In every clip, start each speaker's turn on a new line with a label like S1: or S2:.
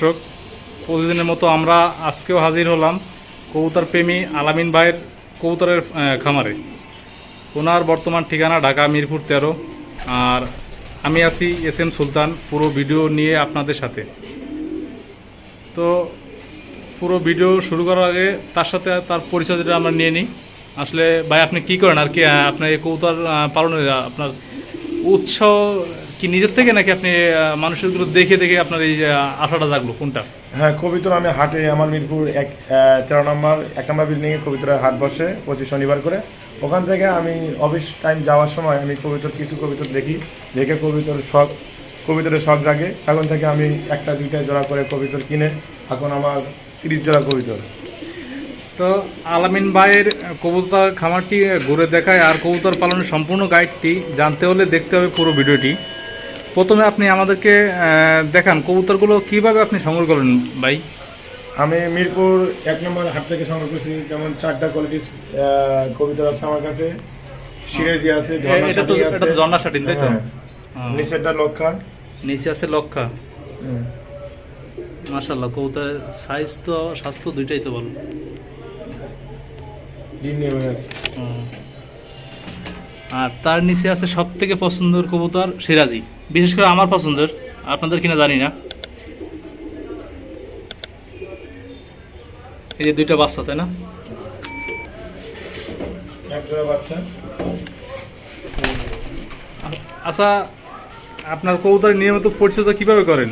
S1: দর্শক, প্রতিদিনের মতো আমরা আজকেও হাজির হলাম কবুতর প্রেমী আলামিন ভাইয়ের কবুতরের খামারে। ওনার বর্তমান ঠিকানা ঢাকা মিরপুর তেরো। আর আমি আছি এস এম সুলতান, পুরো ভিডিও নিয়ে আপনাদের সাথে। তো পুরো ভিডিও শুরু করার আগে তার সাথে তার পরিচয় যেটা আমরা নিয়ে নিই। আসলে ভাই, আপনি কি করেন? আর কি আপনার এই কবুতর পালনের আপনার উৎস কি নিজের থেকে নাকি আপনি আহ, মানুষেরগুলো দেখে দেখে আপনার এই আশাটা জাগলো? কোনটা?
S2: হ্যাঁ কবিতর আমি হাটে আমার মিরপুর এক তেরো নম্বর এক নম্বর বিল্ডিংয়ে কবিতরের হাট বসে প্রতি শনিবার করে। ওখান থেকে আমি অফিস টাইম যাওয়ার সময় আমি কবিতর কিছু কবিতর দেখি দেখে কবিতর শখ কবিতরের শখ জাগে। এখন থেকে আমি একটা দুইটা জোড়া করে কবিতর কিনে এখন আমার তিরিশ জোড়া কবিতর।
S1: তো আলামিন ভাইয়ের কবুতর খামারটি ঘুরে দেখায় আর কবুতর পালনের সম্পূর্ণ গাইডটি জানতে হলে দেখতে হবে পুরো ভিডিওটি। প্রথমে আপনি আমাদেরকে দেখান কবুতরগুলো কীভাবে আপনি সংগ্রহ করেন ভাই?
S2: আমি মিরপুর এক নম্বর হাট থেকে সংগ্রহ করছি যেমন চারটা কোয়ালিটির কবিতা আছে আমার কাছে। সিরেজি আছে ঝর্ণা
S1: শাটিন তাই তো?
S2: হ্যাঁ। নিচেরটা লক্ষা।
S1: নিচে আছে লক্ষা। মাশাল্লাহ কবুতরের সাইজ তো স্বাস্থ্য দুইটাই তো ভালো।
S2: ডিম নিয়ে আছে।
S1: আর তার নিচে আছে সব থেকে পছন্দের কবুতর সিরাজি। বিশেষ করে আমার পছন্দের আপনাদের কিনা জানি না। এই যে দুইটা বাচ্চা তাই না? আচ্ছা আপনার কবুতরের নিয়মিত পরিচর্যা কীভাবে করেন?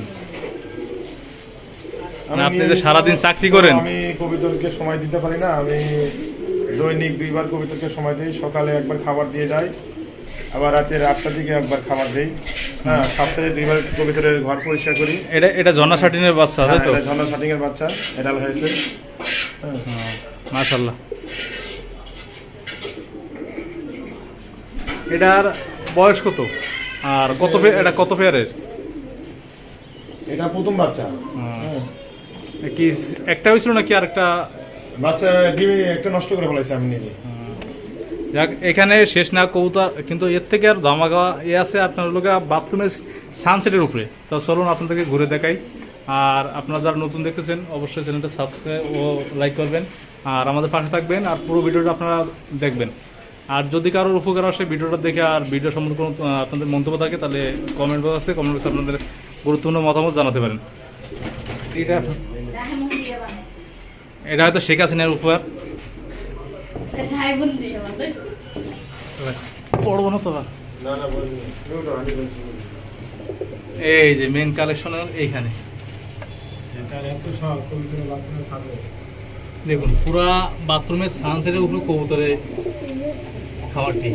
S1: আপনি যে সারাদিন চাকরি করেন?
S2: আমি কবিতরকে সময় দিতে পারি না আমি দৈনিক দুইবার কবিতরকে সময় দিই সকালে একবার খাবার দিয়ে যাই আবার রাতের আটটার দিকে একবার খাবার দিই। হ্যাঁ সপ্তাহে দুইবার কবিতরের ঘর পরিষ্কার করি।
S1: এটা এটা জন্না শাটিনের বাচ্চা তাই
S2: হ্যাঁ,
S1: তো?
S2: ঝর্ণা এর বাচ্চা এটা হয়েছে। হ্যাঁ।
S1: মাশাল্লাহ এটার বয়স কত? আর কত পে- এটা কত পেয়ারের?
S2: এটা প্রথম বাচ্চা।
S1: হ্যাঁ। কি একটা হয়েছিল নাকি আর একটা
S2: বাচ্চা ডিমে একটা নষ্ট করে ফেলাইছে আমি নিজে।
S1: যাক এখানে শেষ না কবুতর কিন্তু এর থেকে আর ধামাকা এ আছে আপনার লোক বাথরুমের সানসেটের উপরে। তো চলুন আপনাদেরকে ঘুরে দেখাই। আর আপনারা যারা নতুন দেখতেছেন অবশ্যই চ্যানেলটা সাবস্ক্রাইব ও লাইক করবেন। আর আমাদের পাশে থাকবেন আর পুরো ভিডিওটা আপনারা দেখবেন। আর যদি কারোর উপকার আসে ভিডিওটা দেখে আর ভিডিও সম্বন্ধে কোনো আপনাদের মন্তব্য থাকে তাহলে কমেন্ট বক্স আছে। কমেন্ট বক্সে আপনাদের গুরুত্বপূর্ণ মতামত জানাতে পারেন। এটা এটা হয়তো শেখ হাসিনার উপহার। পড়ব না তো এই যে মেন কালেকশনের এইখানে। দেখুন পুরা বাথরুমের সানসেটের উপরে কবুতরের খাবারটি।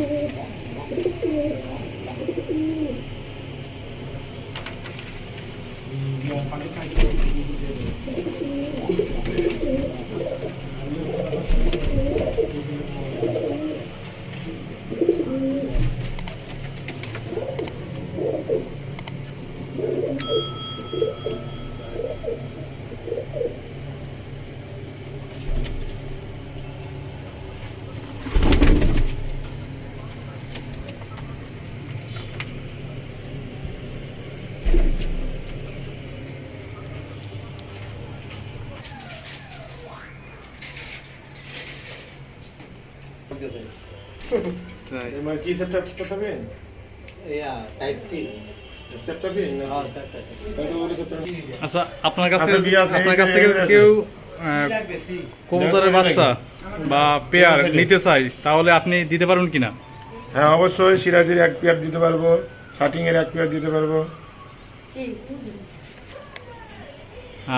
S2: এবার কি
S3: Right. Emergency
S2: setup ko tabi. Yeah, type C.
S1: আচ্ছা আপনার কাছে
S2: আচ্ছা,
S1: আপনার কাছ থেকে কেউ কবুতরের বাচ্চা বা পেয়ার নিতে চাই তাহলে আপনি দিতে পারবেন কিনা?
S2: হ্যাঁ অবশ্যই সিরাজের এক পেয়ার দিতে পারব শার্টিং এর এক পেয়ার দিতে পারব।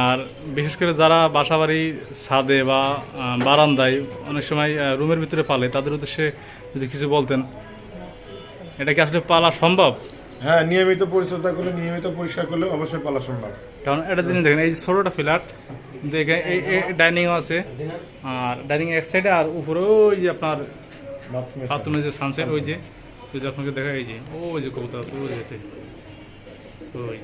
S1: আর বিশেষ করে যারা বাসাবাড়ি ছাদে বা বারান্দায় অনেক সময় রুমের ভিতরে পালে তাদের উদ্দেশ্যে যদি কিছু বলতেন এটা কি আসলে পালা সম্ভব?
S2: হ্যাঁ নিয়মিত পরিচর্যা করলে নিয়মিত পরিষ্কার করলে অবশ্যই পালা সম্ভব
S1: কারণ এটা জিনিস দেখেন এই যে ছোটোটা ফ্ল্যাট দেখেন এই ডাইনিংও আছে। আর ডাইনিং এক সাইডে আর উপরে ওই যে আপনার
S2: বাথরুমে
S1: যে সানসেট ওই যে যদি আপনাকে দেখা এই যে ওই যে কবুতর আছে ওই যেতে ওই